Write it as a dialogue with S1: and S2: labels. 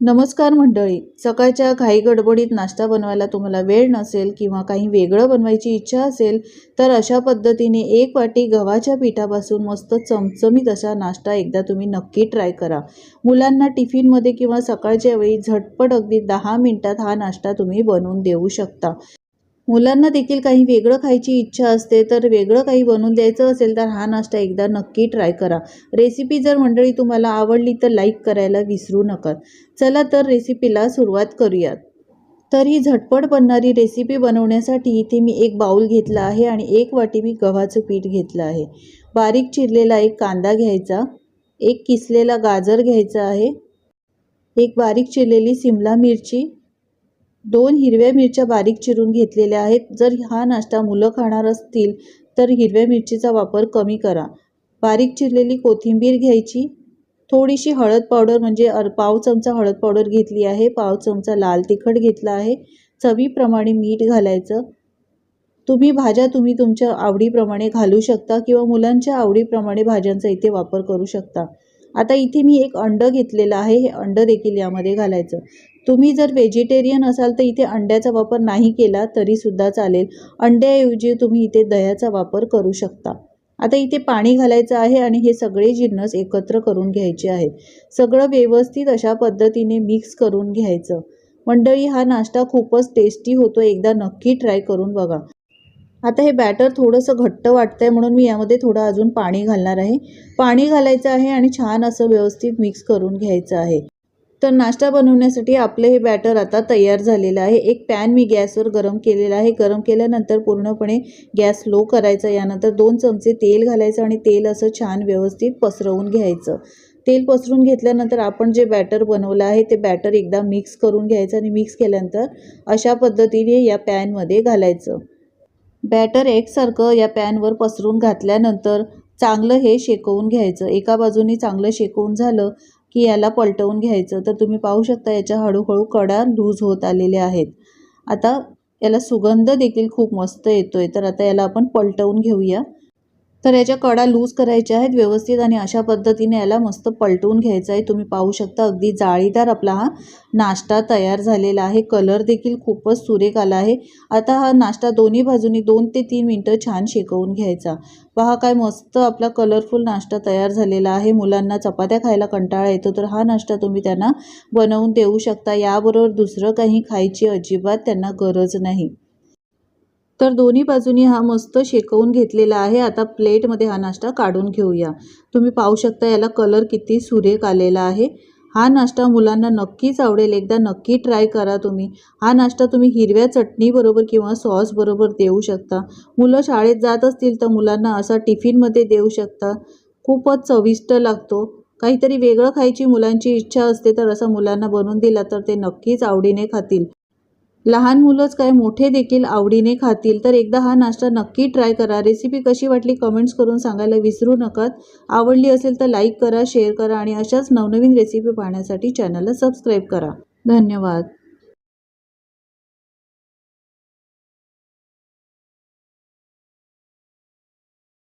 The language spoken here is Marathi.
S1: नमस्कार मंडळी. सकाळच्या घाई गडबडीत नाश्ता बनवायला तुम्हाला वेळ नसेल किंवा काही वेगळं बनवायची इच्छा असेल तर अशा पद्धतीने एक वाटी गव्हाच्या पिठापासून मस्त चमचमीत असा नाश्ता एकदा तुम्ही नक्की ट्राय करा. मुलांना टिफिनमध्ये किंवा सकाळच्या वेळी झटपट अगदी दहा मिनटात हा नाश्ता तुम्ही बनवून देऊ शकता. मुलांना देखील काही वेगळं खायची इच्छा असते तर वेगळं काही बनवून द्यायचं असेल तर हा नाश्ता एकदा नक्की ट्राय करा. रेसिपी जर मंडळी तुम्हाला आवडली तर लाईक करायला विसरू नका. चला तर रेसिपीला सुरुवात करूयात. तर ही झटपट बनणारी रेसिपी बनवण्यासाठी इथे मी एक बाऊल घेतला आहे आणि एक वाटी मी गव्हाचं पीठ घेतलं आहे. बारीक चिरलेला एक कांदा घ्यायचा एक किसलेला गाजर घ्यायचा आहे एक बारीक चिरलेली सिमला मिरची दोन हिरव्या मिरच्या बारीक चिरून घेतलेल्या आहेत. जर हा नाश्ता मुलं खाणार असतील तर हिरव्या मिरचीचा वापर कमी करा. बारीक चिरलेली कोथिंबीर घ्यायची. थोडीशी हळद पावडर म्हणजे अर पाव चमचा हळद पावडर घेतली आहे. पाव चमचा लाल तिखट घेतला आहे. चवीप्रमाणे मीठ घालायचं. तुम्ही भाज्या तुम्ही तुमच्या आवडीप्रमाणे घालू शकता किंवा मुलांच्या आवडीप्रमाणे भाज्यांचा इथे वापर करू शकता. आता इथे मी एक अंड घेतलेलं आहे. हे अंड देखील यामध्ये घालायचं. तुम्ही जर व्हेजिटेरियन असाल तर इथे अंड्याचा वापर नाही केला तरीसुद्धा चालेल. अंड्याऐवजी तुम्ही इथे दह्याचा वापर करू शकता. आता इथे पाणी घालायचं आहे आणि हे सगळे जिन्नस एकत्र करून घ्यायचे आहेत. सगळं व्यवस्थित अशा पद्धतीने मिक्स करून घ्यायचं. मंडळी हा नाश्ता खूपच टेस्टी होतो. एकदा नक्की ट्राय करून बघा. आता हे बॅटर थोडंसं घट्ट वाटतं आहे म्हणून मी यामध्ये थोडं अजून पाणी घालणार आहे. पाणी घालायचं आहे आणि छान असं व्यवस्थित मिक्स करून घ्यायचं आहे. तर नाश्ता बनवण्यासाठी आपलं हे बॅटर आता तयार झालेलं आहे. एक पॅन मी गॅसवर गरम केलेला आहे. गरम केल्यानंतर पूर्णपणे गॅस लो करायचा. यानंतर दोन चमचे तेल घालायचं आणि तेल असं छान व्यवस्थित पसरवून घ्यायचं. तेल पसरून घेतल्यानंतर आपण जे बॅटर बनवलं आहे ते बॅटर एकदा मिक्स करून घ्यायचं आणि मिक्स केल्यानंतर अशा पद्धतीने या पॅनमध्ये घालायचं. बॅटर एकसारखं या पॅनवर पसरून घातल्यानंतर चांगलं हे शेकवून घ्यायचं. एका बाजूनी चांगलं शेकवून झालं की याला पलटवून घ्यायचं. तर तुम्ही पाहू शकता याच्या हळूहळू कडा लूज होत आलेल्या आहेत. आता याला सुगंध देखील खूप मस्त येतो आहे तर आता याला आपण पलटवून घेऊया. तर याच्या कडा लूज करायच्या आहेत व्यवस्थित आणि अशा पद्धतीने याला मस्त पलटवून घ्यायचं आहे. तुम्ही पाहू शकता अगदी जाळीदार आपला हा नाश्ता तयार झालेला आहे. कलर देखील खूपच सुरेख आला आहे. आता हा नाश्ता दोन्ही बाजूनी दोन ते तीन मिनटं छान शेकवून घ्यायचा. पहा काय मस्त आपला कलरफुल नाश्ता तयार झालेला आहे. मुलांना चपात्या खायला कंटाळा येतो तर हा नाश्ता तुम्ही त्यांना बनवून देऊ शकता. याबरोबर दुसरं काही खायची अजिबात त्यांना गरज नाही. तर दोन्ही बाजूनी हा मस्त शेकवून घेतलेला आहे. आता प्लेटमध्ये हा नाश्ता काढून घेऊया. तुम्ही पाहू शकता याला कलर किती सुरेख आलेला आहे. हा नाश्ता मुलांना नक्कीच आवडेल. एकदा नक्की ट्राय करा तुम्ही. हा नाश्ता तुम्ही हिरव्या चटणीबरोबर किंवा सॉसबरोबर देऊ शकता. मुलं शाळेत जात असतील तर मुलांना असा टिफिनमध्ये देऊ शकता. खूपच चविष्ट लागतो. काहीतरी वेगळं खायची मुलांची इच्छा असते तर असं मुलांना बनवून दिला तर ते नक्कीच आवडीने खातील. लहान मुलंच काय मोठे देखील आवडीने खातील. तर एकदा हा नाश्ता नक्की ट्राय करा. रेसिपी कशी वाटली कमेंट्स करून सांगायला विसरू नका आवडली असेल तर लाईक करा शेअर करा आणि अशाच नवनवीन रेसिपी पाहण्यासाठी चॅनलला सबस्क्राईब करा. धन्यवाद.